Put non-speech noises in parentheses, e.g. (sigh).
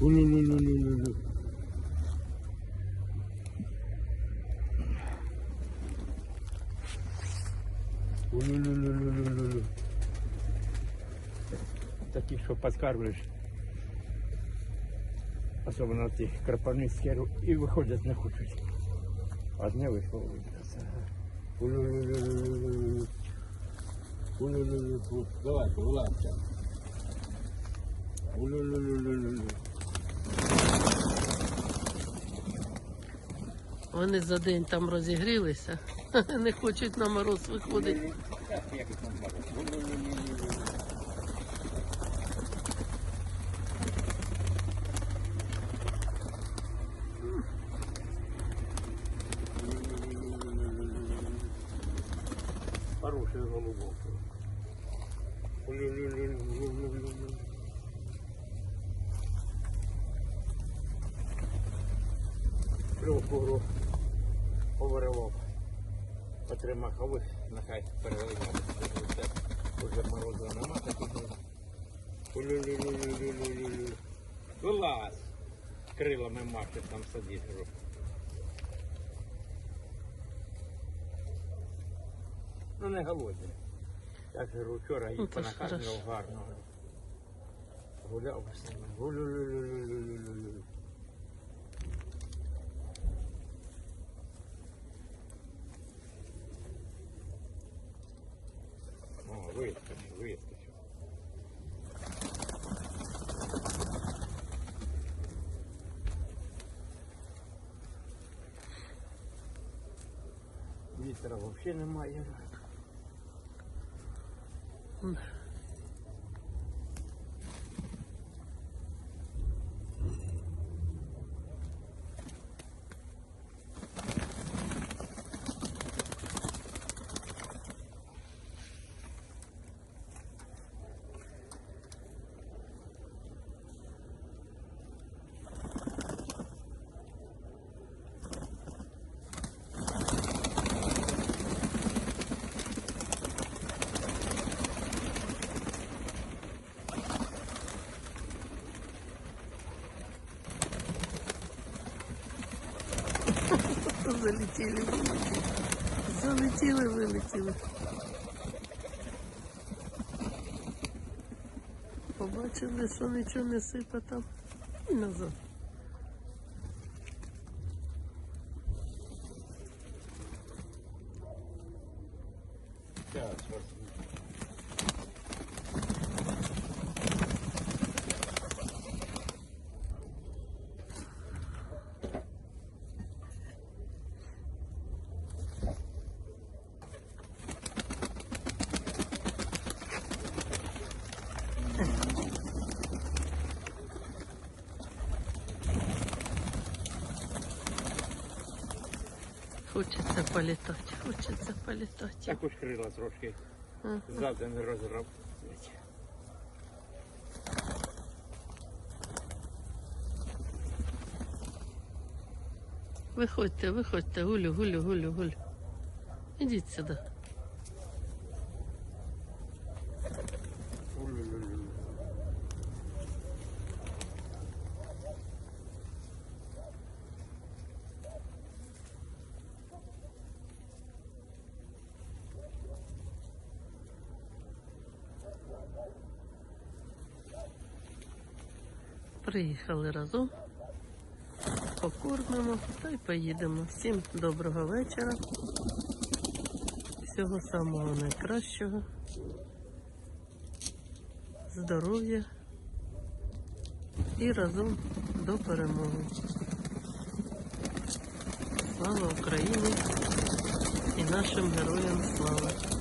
Улю-лю-лю-лю-лю-лю. Улю-лю-лю-лю-лю-лю. Такі, що підкармлюєш. Особливо ті крапивницькі ру- і виходять не хочуть. Одне виховують. Улю-лю-лю-лю-лю-лю. Улю-лю-лю-лю. Вони за день там розігрілися, (laughs) не хочуть на мороз виходити. Хороший голубок. Трьохуру повиривав. Отримав хавих, нехай переливав. Уже морозу нема таких. Улю-лю-лю-лю-лю-лю-лю. Вилазь! Крилами машет там сидить. Ну не голодні. Я говорю, вчора Ну, їх то ж понаказував гарно. Гуляв з ними. Гулю-лю-лю-лю-лю-лю-лю. Вітра взагалі немає. Залетіли, вилетіли. Залетіли, вилетіли. Побачили, що нічого не сипа там. І назад. Зараз возьму. Хочеться політати, хочеться політати. Також крила трошки Ага. ззаду не розрав. Виходьте, виходьте, гулю, гулю, гулю, гулю. Ідіть сюди. Приїхали разом. Покормимо та й поїдемо. Всім доброго вечора. Всього самого найкращого. Здоров'я і разом до перемоги. Слава Україні і нашим героям слава!